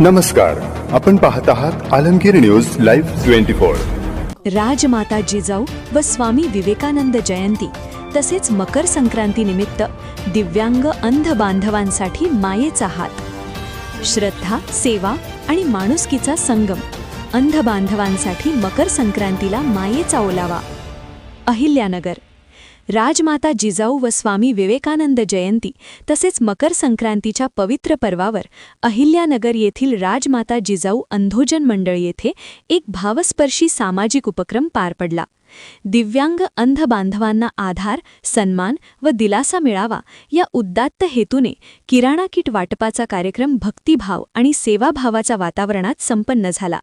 नमस्कार. आपण पाहत आहात Alamgir news live twenty four. Rajmata Jijau व स्वामी विवेकानंद जयंती तसेच मकर संक्रांती निमित्त दिव्यांग अंध बांधवांसाठी मायेचा हात. श्रद्धा सेवा आणि माणुसकीचा संगम अंध बांधवांसाठी मकर संक्रांतीला मायेचा ओलावा. अहिल्यानगर. राजमाता जिजाऊ व स्वामी विवेकानंद जयंती तसेच मकर संक्रांतीच्या पवित्र पर्वावर अहिल्यानगर येथील राजमाता जिजाऊ अंधोजन मंडळ येथे एक भावस्पर्शी सामाजिक उपक्रम पार पडला. दिव्यांग अंध बांधवांना आधार सन्मान व दिलासा मिळावा या उद्दात्त हेतूने किराणा किट वाटपाचा कार्यक्रम भक्तिभाव आणि सेवाभावाच्या वातावरणात संपन्न झाला.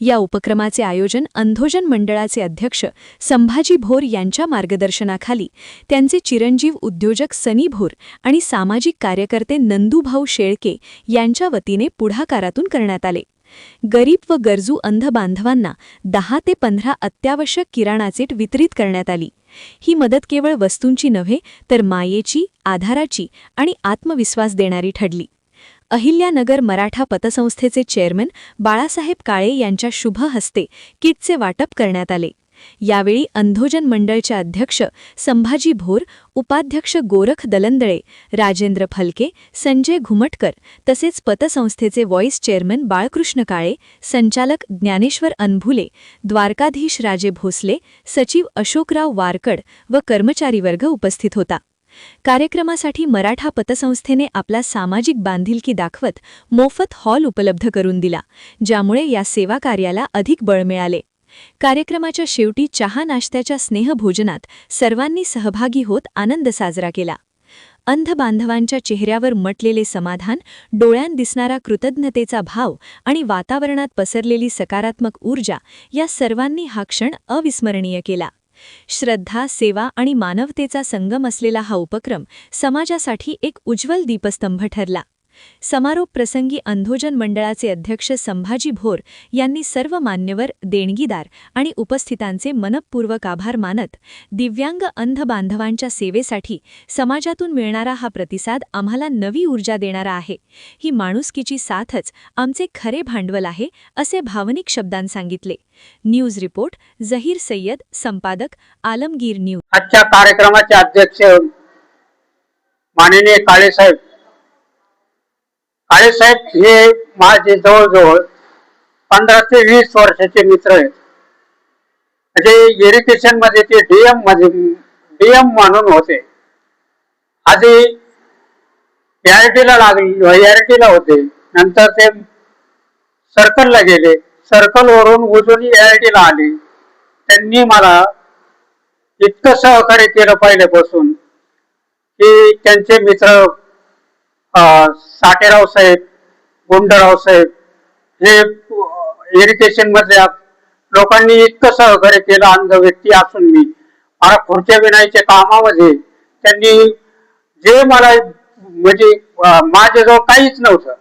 या उपक्रमाचे आयोजन अंधोजन मंडळाचे अध्यक्ष संभाजी भोर यांच्या मार्गदर्शनाखाली त्यांचे चिरंजीव उद्योजक सनी भोर आणि सामाजिक कार्यकर्ते नंदूभाऊ शेळके यांच्या वतीने पुढाकारातून करण्यात आले. गरीब व गरजू अंध बांधवांना दहा ते पंधरा अत्यावश्यक किराणाचीट वितरित करण्यात आली. ही मदत केवळ वस्तूंची नव्हे तर मायेची आधाराची आणि आत्मविश्वास देणारी ठरली. अहिल्यानगर मराठा पतसंस्थेचे चेअरमन बाळासाहेब काळे यांच्या शुभ हस्ते किटचे वाटप करण्यात आले. यावेळी अंधोजन मंडळचे अध्यक्ष संभाजी भोर उपाध्यक्ष गोरख दलंदळे राजेंद्र फलके संजय घुमटकर तसेच पतसंस्थेचे व्हॉइस चेअरमन बाळकृष्ण काळे संचालक ज्ञानेश्वर अनभुले द्वारकाधीश राजे भोसले सचिव अशोकराव वारकड व कर्मचारी वर्ग उपस्थित होता. कार्यक्रमासाठी मराठा पतसंस्थेने आपला सामाजिक बांधिलकी दाखवत मोफत हॉल उपलब्ध करून दिला ज्यामुळे या सेवा कार्याला अधिक बळ मिळाले. कार्यक्रमाच्या शेवटी चहा नाश्त्याच्या स्नेहभोजनात सर्वांनी सहभागी होत आनंद साजरा केला. अंध बांधवांच्या चेहऱ्यावर मटलेले समाधान डोळ्यांत दिसणारा कृतज्ञतेचा भाव आणि वातावरणात पसरलेली सकारात्मक ऊर्जा या सर्वांनी हा क्षण अविस्मरणीय केला. श्रद्धा सेवा आणि मानवतेचा संगम असलेला हा उपक्रम समाजासाठी एक उज्ज्वल दीपस्तंभ ठरला. समारोप प्रसंगी अंधोजन मंडळाचे अध्यक्ष संभाजी भोर यांनी सर्व मान्यवर देणगीदार आणि उपस्थितांचे मनपूर्वक आभार मानत दिव्यांग अंध बांधवांच्या सेवेसाठी समाजातून मिळणारा हा प्रतिसाद आम्हाला नवी ऊर्जा देणारा आहे. ही माणुसकीची साथच आमचे खरे भांडवल आहे असे भावनिक शब्दांत सांगितले. न्यूज रिपोर्ट जहीर सय्यद संपादक आलमगीर न्यूज. आजच्या कार्यक्रमाचे अध्यक्ष माननीय काळेसाहेब काळेसाहेब हे माझे जवळजवळ पंधरा ते वीस वर्षाचे मित्र आहेत. म्हणजे इरिगेशनमध्ये ते डीएममध्ये डीएम म्हणून होते. आधी एआरटीला लागले एआरटीला होते. नंतर ते सर्कलला गेले. सर्कल वरून उजून ला आले. त्यांनी मला इतकं सहकार्य केलं पहिल्यापासून की त्यांचे मित्र साठेराव साहेब गुंडराव साहेब हे इरिगेशन मधल्या लोकांनी इतकं सहकार्य केलं अंध व्यक्ती असून मी. मला खुर्च्या विनायच्या कामामध्ये त्यांनी जे मला म्हणजे माझ्याजवळ काहीच नव्हतं.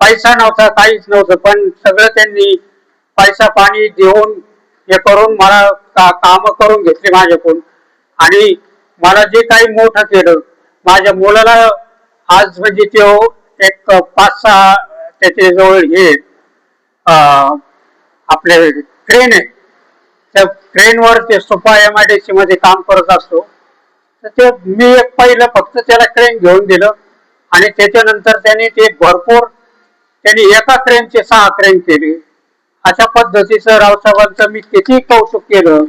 पैसा नव्हता काहीच नव्हतं पण सगळं त्यांनी पैसा पाणी देऊन हे करून मला का काम करून घेतली माझ्याकडून. आणि मला जे काही मोठं केलं माझ्या मुलाला आज म्हणजे तो एक पाच सहा त्याच्याजवळ हे आपले ट्रेन आहे. त्या ट्रेनवर ते sofa M I D C मध्ये काम करत असतो. तर ते मी एक पहिलं फक्त त्याला ट्रेन घेऊन दिलं. आणि त्याच्यानंतर त्यांनी ते भरपूर त्यांनी एका ट्रेनचे सहा ट्रेन केले. अशा पद्धतीचं रावसाहेबांचं मी किती कौतुक केलं.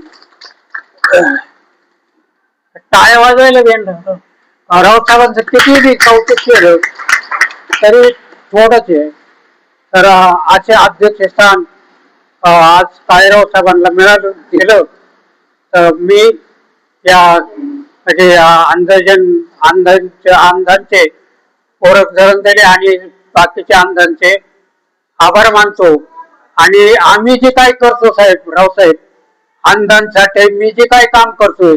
टाळ्या वाजवायला देणार रावसाहेबांचं किती बी कौतुक केलं तरी थोडंच आहे. तर असे अध्यक्षस्थान आज काळेराव साहेबांना मिळालं दिलं. तर मी या म्हणजे अंधजन अंधांचे अंधांचे ओळख धरण आणि बाकीचे अंधांचे आभार मानतो. आणि आम्ही जे काय करतो साहेब रावसाहेब अंधांसाठी मी जे काय काम करतोय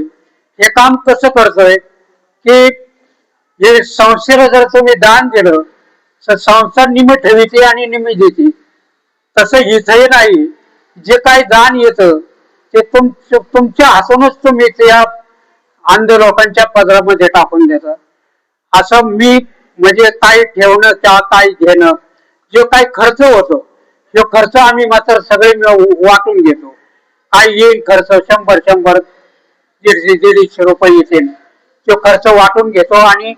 हे काम कसं करतोय? की हे संस्थेला जर तुम्ही दान दिलं तर संस्था निम्मी ठेवते आणि निम्मी देते. तसं इथंही नाही. जे काही दान येतं ते तुम तुमच्या हातूनच तुम्ही त्या अंध लोकांच्या पदरामध्ये टाकून देतात असं मी म्हणजे काय ठेवणं त्या काय घेणं जो काही खर्च होतो तो खर्च आम्ही मात्र सगळे वाटून घेतो. काय येईल खर्च शंभर शंभर दीडशे दीडशे रुपये येतील. तो खर्च वाटून घेतो आणि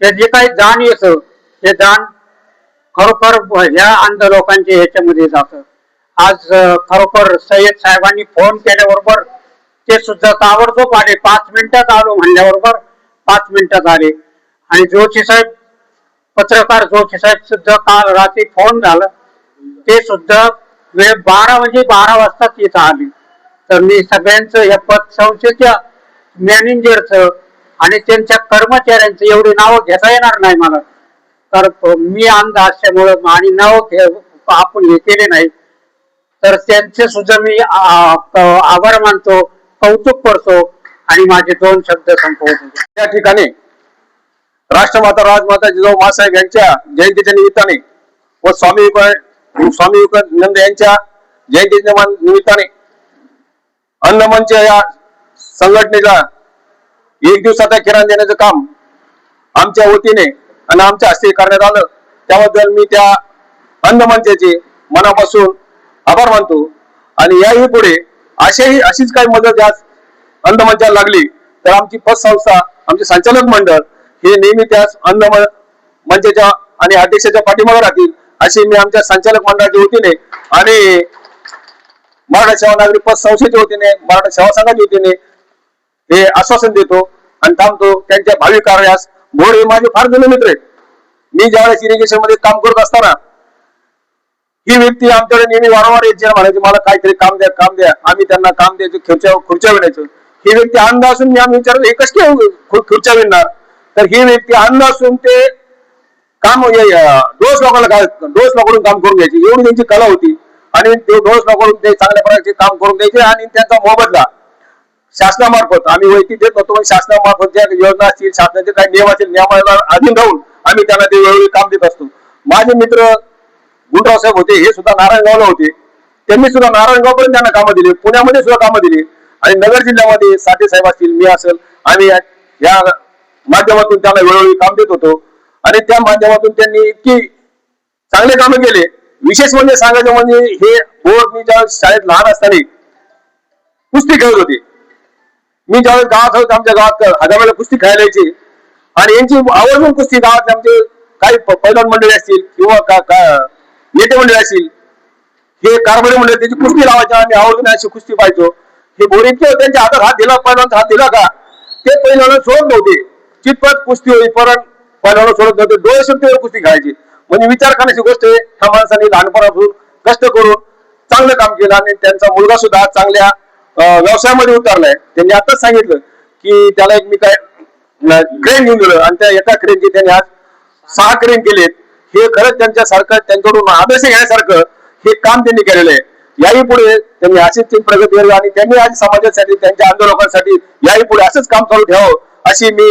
ते जे काही दान येतं ते दान खरोखर ह्या अंध लोकांच्या ह्याच्यामध्ये जातं. आज खरोखर सय्यद साहेबांनी फोन केल्याबरोबर ते सुद्धा ताबडतोब आले. पाच मिनिटात आलो म्हणल्याबरोबर पाच मिनिटात आले. आणि जोशी साहेब पत्रकार जोशी साहेब सुद्धा काल रात्री फोन झालं. ते सुद्धा वेळ बारा म्हणजे बारा वाजताच इथं आले. तर मी सगळ्यांचं या पतसंस्थेच्या मॅनेजरचं आणि त्यांच्या कर्मचाऱ्यांचं एवढी नावं घेता येणार नाही मला. तर मी अंध असल्यामुळं आणि नाव घे आपण हे केले नाही. तर त्यांचे सुद्धा मी आभार मानतो कौतुक करतो आणि माझे दोन शब्द संपवतो. त्या ठिकाणी राष्ट्रमाता राजमाता जिजाऊ मासाहेब यांच्या जयंतीच्या निमित्ताने व स्वामी स्वामी विवेकानंद यांच्या जयंतीच्या निमित्ताने अन्नमंच या संघटनेला एक दिवसाचा किराणा देण्याचं काम आमच्या वतीने आणि आमच्या हस्ते करण्यात आलं. त्याबद्दल मी त्या अन्नमंचाचे मनापासून आभार मानतो. आणि याही पुढे अशाही अशीच काही मदत यास अन्न मंचाला लागली तर आमची पतसंस्था आमचे संचालक मंडळ हे नेहमी त्यास अन्न मंचाच्या आणि अध्यक्षाच्या पाठीमागे राहतील अशी मी आमच्या संचालक मंडळाच्या वतीने आणि मराठा सेवा नागरिक पतसंस्थेच्या वतीने मराठा सेवा संघाच्या वतीने हे आश्वासन देतो आणि थांबतो त्यांच्या भावी कार्यास. भोर हे माझे फार जुने मित्र आहेत. मी ज्यावेळेस इरिगेशनमध्ये काम करत असताना ही व्यक्ती आमच्याकडे नेहमी वारंवार यायची म्हणायची मला काहीतरी काम द्या काम द्या. आम्ही त्यांना काम द्यायचो खुर्च्या खुर्च्या विणायचं. ही व्यक्ती अंध असून मी आम्ही विचारलं हे कशी काय खुर्च्या विणणार? तर ही व्यक्ती अंध असून ते काम डोस लोकांना काय डोस लोकांकडून काम करून घ्यायची. एवढी त्यांची कला होती. आणि ते डोस लोकांकडून ते चांगल्या प्रकारचे काम करून द्यायचे आणि त्यांचा मोबदला शासनामार्फत आम्ही वैयक्तिक देत नव्हतो पण शासनामार्फत ज्या योजना असतील शासनाचे काही नियम असतील नियमाला अधीन राहून आम्ही त्यांना ते वेळोवेळी काम देत असतो. माझे मित्र गुंडराव साहेब होते हे सुद्धा नारायणगावला होते. त्यांनी सुद्धा नारायणगावपर्यंत त्यांना कामं दिली पुण्यामध्ये सुद्धा कामं दिली. आणि नगर जिल्ह्यामध्ये साठे साहेब असतील मी असेल आम्ही या- या माध्यमातून त्यांना वेळोवेळी काम देत होतो. आणि त्या माध्यमातून त्यांनी इतकी चांगले कामं केले. विशेष म्हणजे सांगायचं म्हणजे हे बोर्ड मी ज्या शाळेत लहान असताना कुस्ती खेळत होती. मी ज्यावेळेस गावात होतो आमच्या गावात हजार वेळेला कुस्ती खेळायला यायची आणि यांची आवर्जून कुस्ती गावातले आमचे काही पैलवान मंडळी असतील किंवा का- नेते मंडळी असतील हे कारभारी मंडळी त्याची कुस्ती लावायची आम्ही आवर्जून अशी कुस्ती पाहायचो. हे बोरी त्यांच्या हातात हात दिला पैलवानचा हात दिला का? ते पैलवान सोडत नव्हते. चितपत कुस्ती होई परत पैलवान सोडत नव्हते. डोळे शक्तीवर कुस्ती खायची म्हणजे विचार करण्याची गोष्ट आहे ह्या माणसाने लहानपणापासून कष्ट करून चांगलं काम केलं आणि त्यांचा मुलगा सुद्धा चांगल्या व्यवसायामध्ये उतरलाय. त्यांनी आताच सांगितलं की त्याला एक मी काय क्रेन घेऊन दिलं आणि त्या एका क्रेनची त्यांनी आज सहा क्रेन केलेत. हे खरंच त्यांच्यासारखं त्यांच्याकडून आदर्श घेण्यासारखं हे काम त्यांनी केलेलं आहे. याही पुढे त्यांनी अशीच ती प्रगती करावी आणि त्यांनी आज समाजासाठी त्यांच्या आंदोलकांसाठी याही पुढे असंच काम चालू ठेवावं अशी मी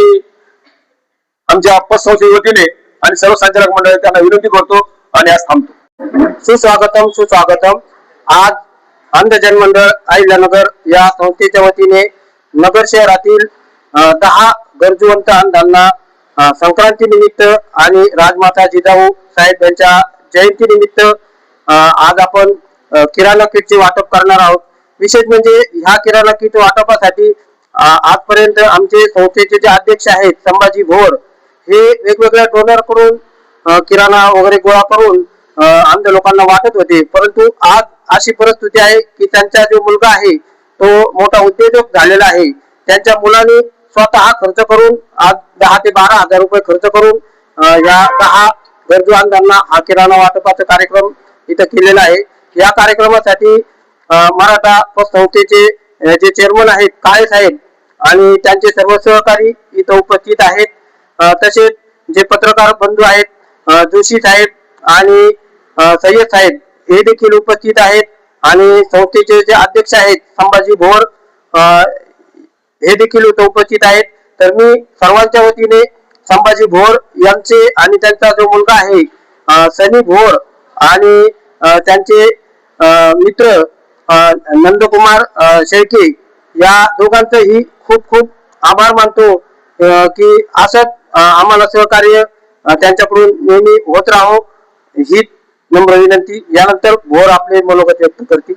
आमच्या पतसंस्थेच्या वतीने आणि सर्व संचालक मंडळ त्यांना विनंती करतो आणि आज थांबतो. सुस्वागतम सुस्वागतम. आज अंध जनमंडळ अहिल्यानगर या संस्थेच्या वतीने नगर शहरातील दहा गरजूवंत अंधांना संक्रांती निमित्त आणि राजमाता जिजाऊ साहेब यांच्या जयंती निमित्त आज आपण किराणा किटचे वाटप करणार आहोत. विशेष म्हणजे ह्या किराणा किट वाटपासाठी आजपर्यंत आमचे संस्थेचे जे अध्यक्ष आहेत संभाजी भोर हे वेगवेगळ्या डोनरकडून किराणा वगैरे गोळा करून अंध लोकांना वाटत होते. परंतु आज अशी परिस्थिती आहे की त्यांचा जो मुलगा आहे तो मोठा उद्योजक झालेला आहे. त्यांच्या मुलाने स्वतः खर्च करून आज दहा ते बारा हजार रुपये खर्च करून या दहा गरजू अंधांना हा किराणा वाटपाचा कार्यक्रम इथं केलेला आहे. या कार्यक्रमासाठी मराठा संस्थेचे जे चेअरमन आहेत काळे साहेब आणि त्यांचे सर्व सहकारी इथं उपस्थित आहेत. तसेच जे पत्रकार बंधू आहेत जोशी साहेब आणि सय्यद साहेब हे देखील उपस्थित आहेत. आणि संस्थेचे जे अध्यक्ष आहेत संभाजी भोर हे देखील इथं उपस्थित आहेत. तर मी सर्वांच्या वतीने संभाजी भोर यांचे आणि त्यांचा जो मुलगा आहे सनी भोर आणि त्यांचे मित्र नंदकुमार शेळके या दोघांचंही खूप खूप आभार मानतो की असंच आम्हाला सहकार्य त्यांच्याकडून नेहमी होत राहो. ही नम्र विनंती. यानंतर भोर आपले मनोगत व्यक्त करतील.